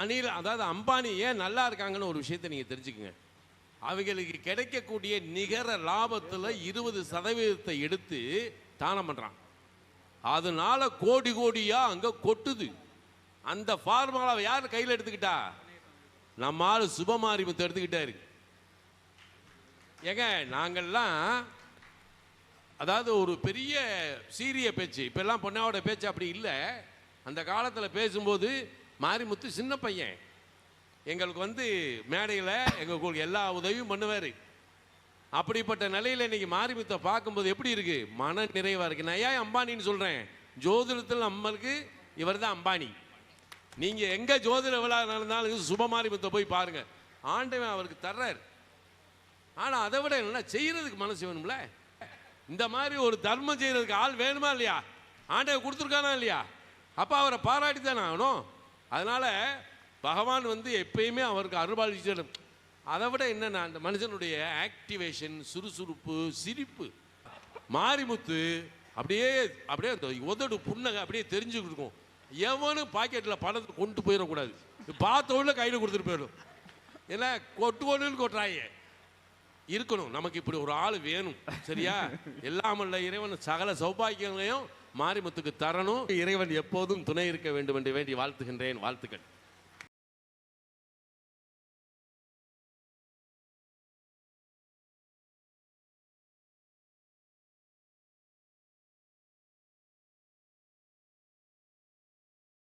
அனில் அதாவது அம்பானி ஏன் நல்லா இருக்காங்கன்னு ஒரு விஷயத்தை நீங்கள் தெரிஞ்சுக்கங்க. அவங்களுக்கு கிடைக்கக்கூடிய நிகர லாபத்தில் இருபது சதவீதத்தை எடுத்து தானம் பண்ணுறான் அதனால கோடி கோடியா அங்கே கொட்டுது. அந்த ஃபார்முலாவை யார் கையில் எடுத்துக்கிட்டா? நம்ம ஆள் சுபமாரிமத்தை எடுத்துக்கிட்டாரு. ஏங்க நாங்கள்லாம் அதாவது ஒரு பெரிய சீரிய பேச்சு இப்பெல்லாம் பொண்ணாவோட பேச்சு அப்படி இல்லை. அந்த காலத்தில் பேசும்போது மாரிமுத்து சின்ன பையன். எங்களுக்கு வந்து மேடையில் எங்களுக்கு எல்லா உதவியும் பண்ணுவார். அப்படிப்பட்ட நிலையில் இன்றைக்கி மாரிமுத்தை பார்க்கும்போது எப்படி இருக்குது மன நிறைவாக இருக்குது நான் ஏன் அம்பானின்னு சொல்கிறேன் ஜோதிடத்தில் நம்மளுக்கு இவர் தான் அம்பானி. நீங்கள் எங்கே ஜோதிட விழா நடந்தாலும் சுபமாரிமுத்தை போய் பாருங்கள் ஆண்டவன் அவருக்கு தர்றார். ஆனால் அதை விட என்ன செய்கிறதுக்கு மனசு வேணும்ல. இந்த மாதிரி ஒரு தர்மம் செய்கிறதுக்கு ஆள் வேணுமா இல்லையா? ஆண்டவன் கொடுத்துருக்கானா இல்லையா? அப்போ அவரை பாராட்டி தானே ஆகணும். அதனால் பகவான் வந்து எப்பயுமே அவருக்கு அருள்பாலிச்சு அதை விட என்னென்னா அந்த மனுஷனுடைய ஆக்டிவேஷன் சுறுசுறுப்பு சிரிப்பு மாரிமுத்து அப்படியே அப்படியே அந்த உதடு புன்னகை அப்படியே தெரிஞ்சுக்கிட்டு இருக்கும். எவனும் பாக்கெட்டில் பணத்தை கொண்டு போயிடக்கூடாது. பார்த்த உடனே கையில் கொடுத்துட்டு போயிடும். ஏன்னா கொட்டு கொண்டுன்னு இருக்கணும். நமக்கு இப்படி ஒரு ஆள் வேணும். சரியா? எல்லாமல்ல இறைவன் சகல சௌபாக்கியங்களையும் மாரிமுத்துக்கு தரணும். இறைவன் எப்போதும் துணை இருக்க வேண்டும் என்று வேண்டி வாழ்த்துகின்றேன். வாழ்த்துக்கள்.